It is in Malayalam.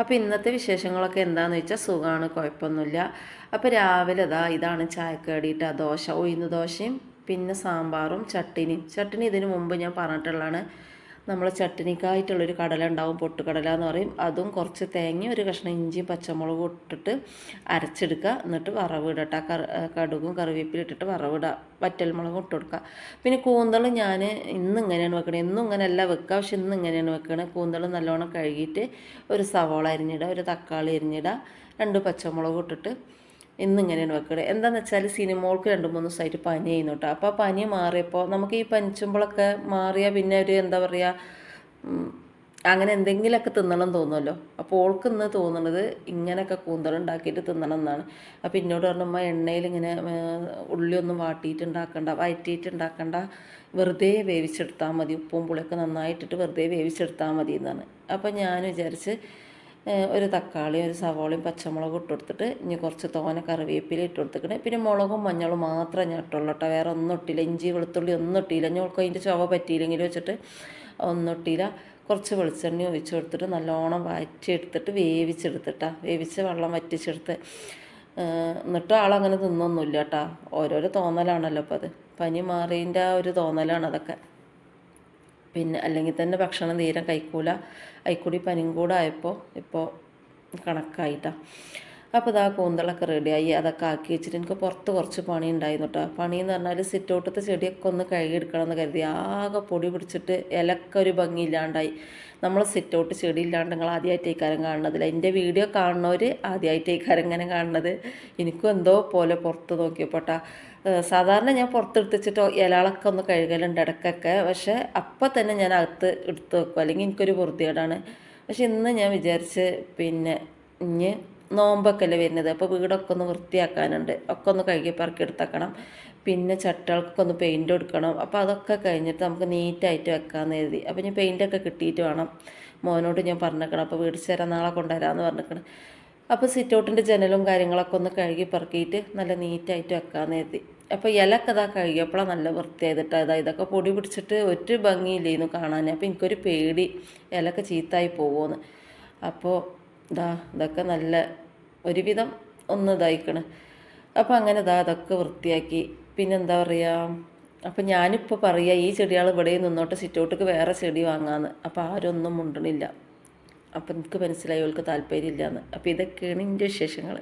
അപ്പോൾ ഇന്നത്തെ വിശേഷങ്ങളൊക്കെ എന്താണെന്ന് വെച്ചാൽ സുഖമാണ് കുഴപ്പമൊന്നുമില്ല അപ്പോൾ രാവിലെ ഇതാ ഇതാണ് ചായക്കേടിയിട്ട് ആ ദോശ. ഉഴുന്ന് ദോശയും പിന്നെ സാമ്പാറും ചട്ടിനിയും. ചട്ടിനി ഇതിനു മുമ്പ് ഞാൻ പറഞ്ഞിട്ടുള്ളതാണ് നമ്മൾ ചട്ടിനിക്കായിട്ടുള്ളൊരു കടല ഉണ്ടാവും പൊട്ടുകടല എന്ന് പറയും. അതും കുറച്ച് തേങ്ങ ഒരു കഷ്ണം ഇഞ്ചിയും പച്ചമുളകും ഇട്ടിട്ട് അരച്ചെടുക്കുക. എന്നിട്ട് വറവിടുക കറ കടുകും കറിവേപ്പിലും ഇട്ടിട്ട് വറവിടുക. വറ്റൽമുളകും ഇട്ട് കൊടുക്കുക. പിന്നെ കൂന്തൾ ഞാൻ ഇന്ന് ഇങ്ങനെയാണ് വെക്കണത്. എന്നും ഇങ്ങനെയല്ല വെക്കുക. പക്ഷെ ഇന്ന് ഇങ്ങനെയാണ് വെക്കണത്. കൂന്തൾ നല്ലോണം കഴുകിയിട്ട് ഒരു സവോള അരിഞ്ഞിടുക ഒരു തക്കാളി അരിഞ്ഞിടുക രണ്ട് പച്ചമുളകും ഇട്ടിട്ട് ഇന്നിങ്ങനെയാണ് വെക്കുന്നത് എന്താന്ന് വെച്ചാൽ സിനിമകൾക്ക് രണ്ടു മൂന്ന് ദിവസമായിട്ട് പനി ചെയ്യുന്നു കേട്ടോ അപ്പോൾ പനി മാറിയപ്പോൾ നമുക്ക് ഈ പനിച്ചുമ്പോഴൊക്കെ മാറിയാൽ പിന്നെ ഒരു എന്താ പറയുക അങ്ങനെ എന്തെങ്കിലുമൊക്കെ തിന്നണം തോന്നുമല്ലോ അപ്പോൾ ഓൾക്ക് ഇന്ന് തോന്നുന്നത് ഇങ്ങനെയൊക്കെ കൂന്തലുണ്ടാക്കിയിട്ട് തിന്നണം എന്നാണ്. അപ്പോൾ എന്നോട് പറഞ്ഞമ്മ എണ്ണയിൽ ഇങ്ങനെ ഉള്ളിയൊന്നും വാട്ടിയിട്ട് ഉണ്ടാക്കണ്ട വയറ്റിയിട്ട് ഉണ്ടാക്കണ്ട വെറുതെ വേവിച്ചെടുത്താൽ മതി. ഉപ്പും പുളിയൊക്കെ നന്നായിട്ടിട്ട് വെറുതെ വേവിച്ചെടുത്താൽ മതി എന്നാണ് അപ്പോൾ ഞാൻ വിചാരിച്ച് ഒരു തക്കാളി ഒരു സവോളയും പച്ചമുളകും ഇട്ട് കൊടുത്തിട്ട് ഇനി കുറച്ച് തോന കറിവേപ്പില ഇട്ട് കൊടുത്തിട്ട് പിന്നെ മുളകും മഞ്ഞളും മാത്രമേ ഞാൻ ഇട്ടുള്ളൂ കേട്ടോ. വേറെ ഒന്നും ഇട്ടില്ല. ഇഞ്ചി വെളുത്തുള്ളി ഒന്നും ഇട്ടില്ല. ഞങ്ങൾക്ക് അതിന്റെ ചുവ പറ്റിയില്ലെങ്കിൽ വെച്ചിട്ട് ഒന്നും ഇട്ടില്ല. കുറച്ച് വെളിച്ചെണ്ണ ഒഴിച്ച് കൊടുത്തിട്ട് നല്ലോണം വറ്റിയെടുത്തിട്ട് വേവിച്ചെടുത്തിട്ടാ. വേവിച്ച് വെള്ളം വറ്റിച്ചെടുത്ത് എന്നിട്ട് ആളങ്ങനെ തിന്നൊന്നുമില്ല കേട്ടോ. ഓരോരോ തോന്നലാണല്ലോ അപ്പോൾ അത് പനി മാറിയതിന്റെ ആ ഒരു തോന്നലാണ് അതൊക്കെ. പിന്നെ അല്ലെങ്കിൽ തന്നെ ഭക്ഷണം തീരെ കഴിക്കൂല. അതിൽക്കൂടി പനിയും കൂടെ ആയപ്പോൾ ഇപ്പോൾ കണക്കായിട്ടാ. അപ്പോൾ ഇതാ കൂന്തളൊക്കെ റെഡിയായി അതൊക്കെ ആക്കി വെച്ചിട്ട് എനിക്ക് പുറത്ത് കുറച്ച് പണി ഉണ്ടായിരുന്നു കേട്ടോ പണി എന്ന് പറഞ്ഞാൽ സിറ്റൗട്ടത്തെ ചെടിയൊക്കെ ഒന്ന് കഴുകിയെടുക്കണം എന്ന് കരുതി. ആകെ പൊടി പിടിച്ചിട്ട് ഇലക്ക ഒരു ഭംഗിയില്ലാണ്ടായി നമ്മൾ സിറ്റൗട്ട് ചെടി ഇല്ലാണ്ട് നിങ്ങൾ ആദ്യമായിട്ട് ഇക്കാരം കാണുന്നതില്ല എന്റെ വീഡിയോ കാണുന്നവർ ആദ്യമായിട്ട് ഇക്കാരം ഇങ്ങനെ കാണുന്നത്. എനിക്കും എന്തോ പോലെ പുറത്ത് നോക്കിയപ്പോട്ടാ സാധാരണ ഞാൻ പുറത്തെടുത്തിച്ചിട്ട് ഇലകളൊക്കെ ഒന്ന് കഴുകലുണ്ട് ഇടയ്ക്കൊക്കെ. പക്ഷേ അപ്പം തന്നെ ഞാൻ അകത്ത് എടുത്ത് വെക്കും. അല്ലെങ്കിൽ എനിക്കൊരു പൊറുതികേടാണ് പക്ഷെ ഇന്ന് ഞാൻ വിചാരിച്ച് പിന്നെ ഇനി നോമ്പൊക്കെ അല്ലേ വരുന്നത്. അപ്പോൾ വീടൊക്കെ ഒന്ന് വൃത്തിയാക്കാനുണ്ട്. ഒക്കെ ഒന്ന് കഴുകി പറക്കി എടുത്തേക്കണം. പിന്നെ ചട്ടകൾക്കൊക്കെ ഒന്ന് പെയിന്റ് കൊടുക്കണം. അപ്പോൾ അതൊക്കെ കഴിഞ്ഞിട്ട് നമുക്ക് നീറ്റായിട്ട് വെക്കാമെന്ന് കരുതി. അപ്പോൾ ഞാൻ പെയിന്റൊക്കെ കിട്ടിയിട്ട് വേണം. മോനോട് ഞാൻ പറഞ്ഞേക്കണം. അപ്പോൾ വീട് ചേരാൻ നാളെ കൊണ്ടുവരാമെന്ന് പറഞ്ഞേക്കണം. അപ്പോൾ സിറ്റൗട്ടിന്റെ ജനലും കാര്യങ്ങളൊക്കെ ഒന്ന് കഴുകി പറക്കിയിട്ട് നല്ല നീറ്റായിട്ട് വെക്കാമെന്ന് കരുതി. അപ്പോൾ ഇലക്കെ ഇതാ കഴുകിയപ്പോഴാണ് നല്ല വൃത്തിയായതിട്ട്. അതാ ഇതൊക്കെ പൊടി പിടിച്ചിട്ട് ഒരു ഭംഗിയില്ലായിരുന്നു കാണാൻ അപ്പോൾ എനിക്കൊരു പേടി. ഇലക്കെ ചീത്തായി പോകുമെന്ന് അപ്പോൾ ഇതാ ഇതൊക്കെ നല്ല ഒരുവിധം ഒന്ന് ഇതായിക്കണ്. അപ്പോൾ അങ്ങനെ ഇതാ അതൊക്കെ വൃത്തിയാക്കി. പിന്നെ എന്താ പറയുക അപ്പം ഞാനിപ്പോൾ പറയുക ഈ ചെടികൾ ഇവിടെ നിന്നോട്ട് സിറ്റൗട്ടിക്ക് വേറെ ചെടി വാങ്ങാമെന്ന് അപ്പോൾ ആരൊന്നും മുണ്ടണില്ല. അപ്പം എനിക്ക് മനസ്സിലായി അവൾക്ക് താല്പര്യമില്ല എന്ന് അപ്പോൾ ഇതൊക്കെയാണ് എന്റെ വിശേഷങ്ങൾ